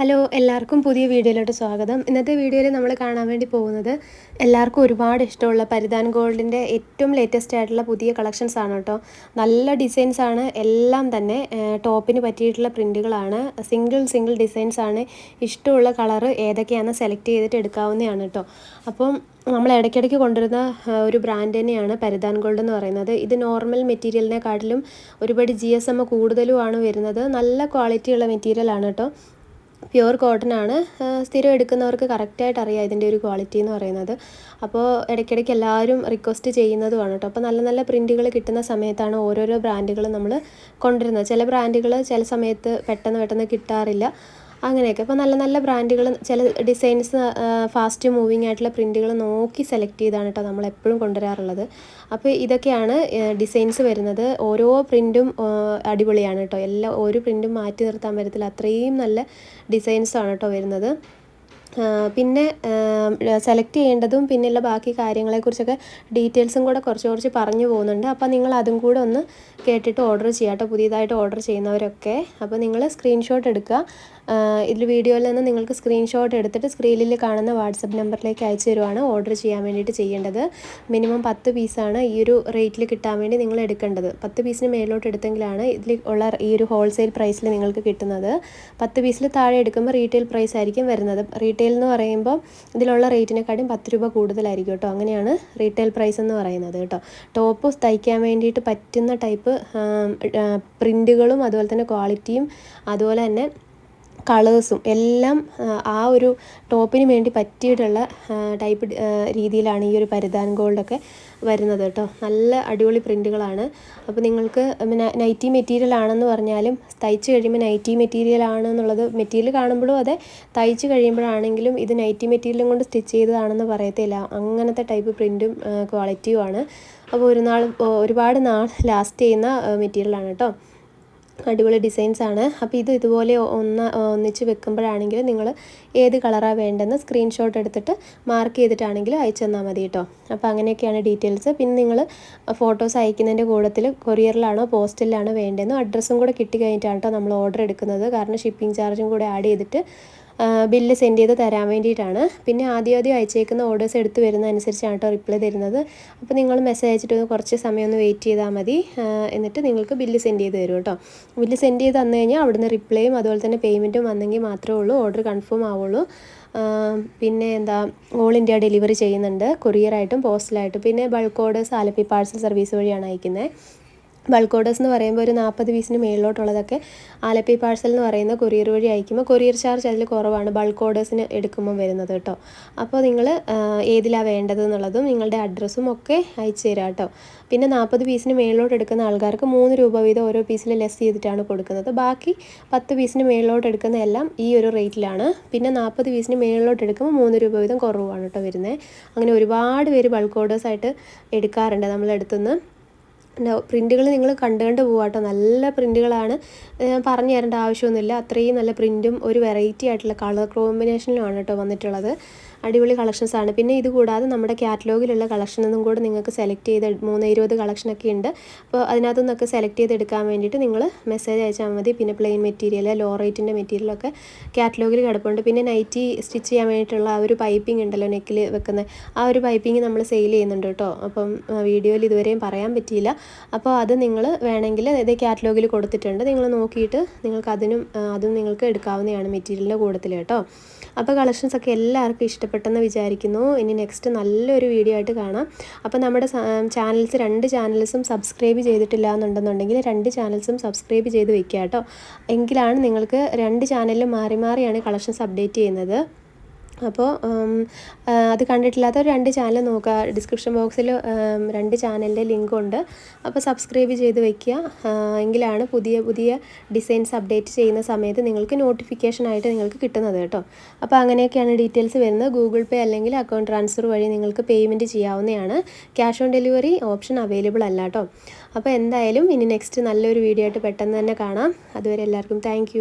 Hello എല്ലാവർക്കും പുതിയ വീഡിയോയിലോട്ട് സ്വാഗതം. ഇന്നത്തെ വീഡിയോയിൽ നമ്മൾ കാണാൻ വേണ്ടി പോകുന്നത് എല്ലാവർക്കും ഒരുപാട് ഇഷ്ടമുള്ള പരിധാൻ ഗോൾഡിന്റെ ഏറ്റവും ലേറ്റസ്റ്റ് ആയിട്ടുള്ള പുതിയ കളക്ഷൻസ് ആണ് കേട്ടോ. നല്ല ഡിസൈൻസ് ആണ് എല്ലാം തന്നെ ടോപ്പിന് പറ്റിയിട്ടുള്ള പ്രിന്റുകളാണ് സിംഗിൾ സിംഗിൾ ഡിസൈൻസ് ആണ്. ഇഷ്ടമുള്ള കളറ് ഏതൊക്കെയാണെന്ന് സെലക്ട് ചെയ്തിട്ട് എടുക്കാവുന്നതാണ് കേട്ടോ. അപ്പം നമ്മൾ ഇടയ്ക്കിടയ്ക്ക് കൊണ്ടുവരുന്ന ഒരു ബ്രാൻഡ് തന്നെയാണ് പരിധാൻ ഗോൾഡ് എന്ന് പറയുന്നത്. ഇത് നോർമൽ മെറ്റീരിയലിനെക്കാട്ടിലും ഒരുപാട് ജി എസ് എം കൂടുതലുമാണ് വരുന്നത്. നല്ല ക്വാളിറ്റിയുള്ള മെറ്റീരിയലാണ് കേട്ടോ. പ്യുവർ കോട്ടൺ ആണ് സ്ഥിരം എടുക്കുന്നവർക്ക് കറക്റ്റായിട്ട് അറിയാം ഇതിന്റെ ഒരു ക്വാളിറ്റി എന്ന് പറയുന്നത്. അപ്പോൾ ഇടയ്ക്കിടയ്ക്ക് എല്ലാവരും റിക്വസ്റ്റ് ചെയ്യുന്നതുമാണ് കേട്ടോ. അപ്പോൾ നല്ല നല്ല പ്രിന്റുകൾ കിട്ടുന്ന സമയത്താണ് ഓരോരോ ബ്രാൻഡുകൾ നമ്മൾ കൊണ്ടുവരുന്നത്. ചില ബ്രാൻഡുകൾ ചില സമയത്ത് പെട്ടെന്ന് പെട്ടെന്ന് കിട്ടാറില്ല. അങ്ങനെയൊക്കെ. അപ്പോൾ നല്ല നല്ല ബ്രാൻഡുകൾ ചില ഡിസൈൻസ് ഫാസ്റ്റ് മൂവിങ് ആയിട്ടുള്ള പ്രിന്റുകൾ നോക്കി സെലക്ട് ചെയ്താണ് കേട്ടോ നമ്മൾ എപ്പോഴും കൊണ്ടുവരാറുള്ളത്. അപ്പോൾ ഇതൊക്കെയാണ് ഡിസൈൻസ് വരുന്നത്. ഓരോ പ്രിന്റും അടിപൊളിയാണ് കേട്ടോ. എല്ലാ ഒരു പ്രിന്റും മാറ്റി നിർത്താൻ പറ്റത്തില്ല. അത്രയും നല്ല ഡിസൈൻസാണ് കേട്ടോ വരുന്നത്. പിന്നെ സെലക്ട് ചെയ്യേണ്ടതും പിന്നെയുള്ള ബാക്കി കാര്യങ്ങളെക്കുറിച്ചൊക്കെ ഡീറ്റെയിൽസും കൂടെ കുറച്ച് കുറച്ച് പറഞ്ഞു പോകുന്നുണ്ട്. അപ്പോൾ നിങ്ങൾ അതും കൂടെ ഒന്ന് കേട്ടിട്ട് ഓർഡർ ചെയ്യാം കേട്ടോ പുതിയതായിട്ട് ഓർഡർ ചെയ്യുന്നവരൊക്കെ. അപ്പോൾ നിങ്ങൾ സ്ക്രീൻഷോട്ട് എടുക്കുക. ഇതിൽ വീഡിയോയിൽ നിന്ന് നിങ്ങൾക്ക് സ്ക്രീൻഷോട്ട് എടുത്തിട്ട് സ്ക്രീനിൽ കാണുന്ന വാട്സപ്പ് നമ്പറിലേക്ക് അയച്ചു തരുവാണ് ഓർഡർ ചെയ്യാൻ വേണ്ടിയിട്ട് ചെയ്യേണ്ടത്. മിനിമം പത്ത് പീസാണ് ഈ ഒരു റേറ്റിൽ കിട്ടാൻ വേണ്ടി നിങ്ങൾ എടുക്കേണ്ടത്. പത്ത് പീസിന് മേലോട്ട് എടുത്തെങ്കിലാണ് ഇതിൽ ഉള്ള ഈ ഒരു ഹോൾസെയിൽ പ്രൈസിൽ നിങ്ങൾക്ക് കിട്ടുന്നത്. പത്ത് പീസിൽ താഴെ എടുക്കുമ്പോൾ റീറ്റെയിൽ പ്രൈസ് ആയിരിക്കും വരുന്നത്. റീറ്റെയിൽ എന്ന് പറയുമ്പോൾ ഇതിലുള്ള റേറ്റിനെക്കാട്ടും പത്ത് രൂപ കൂടുതലായിരിക്കും കേട്ടോ. അങ്ങനെയാണ് റീറ്റെയിൽ പ്രൈസ് എന്ന് പറയുന്നത് കേട്ടോ. ടോപ്പ് തയ്ക്കാൻ വേണ്ടിയിട്ട് പറ്റുന്ന ടൈപ്പ് പ്രിന്റുകളും അതുപോലെ തന്നെ ക്വാളിറ്റിയും അതുപോലെ തന്നെ കളേഴ്സും എല്ലാം ആ ഒരു ടോപ്പിന് വേണ്ടി പറ്റിയിട്ടുള്ള ടൈപ്പ് രീതിയിലാണ് ഈ ഒരു പരിധാൻ ഗോൾഡൊക്കെ വരുന്നത് കേട്ടോ. നല്ല അടിപൊളി പ്രിന്റുകളാണ് അപ്പോൾ നിങ്ങൾക്ക് നൈറ്റി മെറ്റീരിയൽ ആണെന്ന് പറഞ്ഞാലും തയ്ച്ച് കഴിയുമ്പോൾ നൈറ്റി മെറ്റീരിയൽ ആണെന്നുള്ളത് മെറ്റീരിയൽ കാണുമ്പോഴും അതെ. തയ്ച്ച് കഴിയുമ്പോഴാണെങ്കിലും ഇത് നൈറ്റി മെറ്റീരിയലും കൊണ്ട് സ്റ്റിച്ച് ചെയ്തതാണെന്ന് പറയത്തില്ല. അങ്ങനത്തെ ടൈപ്പ് പ്രിന്റും ക്വാളിറ്റിയുമാണ് അപ്പോൾ ഒരു നാൾ ഒരുപാട് നാൾ ലാസ്റ്റ് ചെയ്യുന്ന മെറ്റീരിയലാണ് കേട്ടോ. അടിപൊളി ഡിസൈൻസ് ആണ്. അപ്പോൾ ഇത് ഇതുപോലെ ഒന്ന് ഒന്നിച്ച് വെക്കുമ്പോഴാണെങ്കിൽ നിങ്ങൾ ഏത് കളറാണ് വേണ്ടതെന്ന് സ്ക്രീൻഷോട്ട് എടുത്തിട്ട് മാർക്ക് ചെയ്തിട്ടാണെങ്കിൽ അയച്ചു തന്നാൽ മതി കേട്ടോ അപ്പോൾ അങ്ങനെയൊക്കെയാണ് ഡീറ്റെയിൽസ് പിന്നെ നിങ്ങൾ ഫോട്ടോസ് അയക്കുന്നതിന്റെ കൂട്ടത്തിൽ കൊറിയറിലാണോ പോസ്റ്റലിലാണോ വേണ്ടതെന്നോ അഡ്രസ്സും കൂടെ കിട്ടി കഴിഞ്ഞിട്ടാണ് കേട്ടോ നമ്മൾ ഓർഡർ എടുക്കുന്നത്. കാരണം ഷിപ്പിംഗ് ചാർജും കൂടെ ആഡ് ചെയ്തിട്ട് ബില്ല് സെൻഡ് ചെയ്ത് തരാൻ വേണ്ടിയിട്ടാണ്. പിന്നെ ആദ്യം ആദ്യം അയച്ചേക്കുന്ന ഓർഡേഴ്സ് എടുത്ത് വരുന്ന അനുസരിച്ചാണ് കേട്ടോ റിപ്ലൈ തരുന്നത്. അപ്പോൾ നിങ്ങൾ മെസ്സേജ് അയച്ചിട്ട് കുറച്ച് സമയം ഒന്ന് വെയിറ്റ് ചെയ്താൽ മതി. എന്നിട്ട് നിങ്ങൾക്ക് ബില്ല് സെൻഡ് ചെയ്ത് തരും കേട്ടോ. ബില്ല് സെൻഡ് ചെയ്ത് തന്നു കഴിഞ്ഞാൽ അവിടുന്ന് റിപ്ലൈയും അതുപോലെ തന്നെ പേയ്മെന്റും വന്നെങ്കിൽ മാത്രമേ ഉള്ളൂ. ഓർഡർ കൺഫേം ആവുള്ളൂ. പിന്നെ എന്താ ഓൾ ഇന്ത്യ ഡെലിവറി ചെയ്യുന്നുണ്ട്. കൊറിയറായിട്ടും പോസ്റ്റലായിട്ടും. പിന്നെ bulk orders Alleppey parcel service വഴിയാണ് അയക്കുന്നത്. ബൾക്ക് ഓർഡേഴ്സ് എന്ന് പറയുമ്പോൾ ഒരു നാൽപ്പത് പീസിന് മേളിലോട്ടുള്ളതൊക്കെ ആലപ്പി പാഴ്സൽ എന്ന് പറയുന്ന കൊറിയർ വഴി അയക്കുമ്പോൾ കൊറിയർ ചാർജ് അതിൽ കുറവാണ്. ബൾക്ക് ഓർഡേഴ്സിന് എടുക്കുമ്പോൾ വരുന്നത് കേട്ടോ. അപ്പോൾ നിങ്ങൾ ഏതിലാണ് വേണ്ടത് എന്നുള്ളതും നിങ്ങളുടെ അഡ്രസ്സും ഒക്കെ അയച്ചു തരാം കേട്ടോ. പിന്നെ നാൽപ്പത് പീസിന് മേളിലോട്ട് എടുക്കുന്ന ആൾക്കാർക്ക് മൂന്ന് രൂപ വീതം ഓരോ പീസിൽ ലെസ് ചെയ്തിട്ടാണ് കൊടുക്കുന്നത്. ബാക്കി പത്ത് പീസിന് മേളിലോട്ട് എടുക്കുന്ന എല്ലാം ഈ ഒരു റേറ്റിലാണ് പിന്നെ നാൽപ്പത് പീസിന് മേളിലോട്ട് എടുക്കുമ്പോൾ മൂന്ന് രൂപ വീതം കുറവാണ് കേട്ടോ വരുന്നത് അങ്ങനെ ഒരുപാട് പേര് ബൾക്ക് ഓർഡേഴ്സായിട്ട് എടുക്കാറുണ്ട് നമ്മളെടുത്തുനിന്ന് പ്രിന്റുകൾ നിങ്ങൾ കണ്ടു കണ്ട് പോവാട്ടോ നല്ല പ്രിന്റുകളാണ് പറഞ്ഞു തരേണ്ട ആവശ്യമൊന്നുമില്ല. അത്രയും നല്ല പ്രിന്റും ഒരു വെറൈറ്റി ആയിട്ടുള്ള കളർ കോമ്പിനേഷനിലുമാണ് കേട്ടോ വന്നിട്ടുള്ളത്. അടിപൊളി കളക്ഷൻസ് ആണ്. പിന്നെ ഇത് കൂടാതെ നമ്മുടെ കാറ്റലോഗിലുള്ള കളക്ഷനൊന്നും കൂടെ നിങ്ങൾക്ക് സെലക്ട് ചെയ്ത് മൂന്ന് ഇരുപത് കളക്ഷനൊക്കെ ഉണ്ട്. അപ്പോൾ അതിനകത്തു നിന്നൊക്കെ സെലക്ട് ചെയ്തെടുക്കാൻ വേണ്ടിയിട്ട് നിങ്ങൾ മെസ്സേജ് അയച്ചാൽ മതി. പിന്നെ പ്ലെയിൻ മെറ്റീരിയൽ ലോ റേറ്റിന്റെ മെറ്റീരിയലൊക്കെ കാറ്റലോഗിൽ കിടപ്പുണ്ട്. പിന്നെ നൈറ്റി സ്റ്റിച്ച് ചെയ്യാൻ വേണ്ടിയിട്ടുള്ള ആ ഒരു പൈപ്പിംഗ് ഉണ്ടല്ലോ നെക്കിൽ വെക്കുന്ന ആ ഒരു പൈപ്പിംഗ് നമ്മൾ സെയിൽ ചെയ്യുന്നുണ്ട് കേട്ടോ. അപ്പം വീഡിയോയിൽ ഇതുവരെയും പറയാൻ പറ്റിയില്ല. അപ്പോൾ അത് നിങ്ങൾ വേണമെങ്കിൽ ഇതേ കാറ്റലോഗിൽ കൊടുത്തിട്ടുണ്ട്. നിങ്ങൾ നോക്കിയിട്ട് നിങ്ങൾക്ക് അതിനും അതും നിങ്ങൾക്ക് എടുക്കാവുന്നതാണ് മെറ്റീരിയലിന്റെ കൂട്ടത്തിൽ കേട്ടോ. അപ്പോൾ കളക്ഷൻസ് ഒക്കെ എല്ലാവർക്കും ഇഷ്ടപ്പെട്ടെന്ന് വിചാരിക്കുന്നു. ഇനി നെക്സ്റ്റ് നല്ലൊരു വീഡിയോ ആയിട്ട് കാണാം. അപ്പോൾ നമ്മുടെ ചാനൽസ് രണ്ട് ചാനൽസും സബ്സ്ക്രൈബ് ചെയ്തിട്ടില്ല എന്നുണ്ടെന്നുണ്ടെങ്കിൽ രണ്ട് ചാനൽസും സബ്സ്ക്രൈബ് ചെയ്ത് വെക്കുക കേട്ടോ എങ്കിലാണ് നിങ്ങൾക്ക് രണ്ട് ചാനലിലും മാറി മാറിയാണ് കളക്ഷൻസ് അപ്ഡേറ്റ് ചെയ്യുന്നത്. അപ്പോൾ അത് കണ്ടിട്ടില്ലാത്ത രണ്ട് ചാനൽ നോക്കുക. ഡിസ്ക്രിപ്ഷൻ ബോക്സിൽ രണ്ട് ചാനലിന്റെ ലിങ്ക് ഉണ്ട്. അപ്പോൾ സബ്സ്ക്രൈബ് ചെയ്ത് വെക്കുക. എങ്കിലാണ് പുതിയ പുതിയ ഡിസൈൻസ് അപ്ഡേറ്റ് ചെയ്യുന്ന സമയത്ത് നിങ്ങൾക്ക് നോട്ടിഫിക്കേഷനായിട്ട് നിങ്ങൾക്ക് കിട്ടുന്നത് കേട്ടോ. അപ്പോൾ അങ്ങനെയൊക്കെയാണ് ഡീറ്റെയിൽസ് വരുന്നത്. ഗൂഗിൾ പേ അല്ലെങ്കിൽ അക്കൗണ്ട് ട്രാൻസ്ഫർ വഴി നിങ്ങൾക്ക് പേയ്മെന്റ് ചെയ്യാവുന്നതാണ്. Cash on delivery option available അല്ല കേട്ടോ. അപ്പോൾ എന്തായാലും ഇനി നെക്സ്റ്റ് നല്ലൊരു വീഡിയോ ആയിട്ട് പെട്ടെന്ന് തന്നെ കാണാം. അതുവരെ എല്ലാവർക്കും താങ്ക്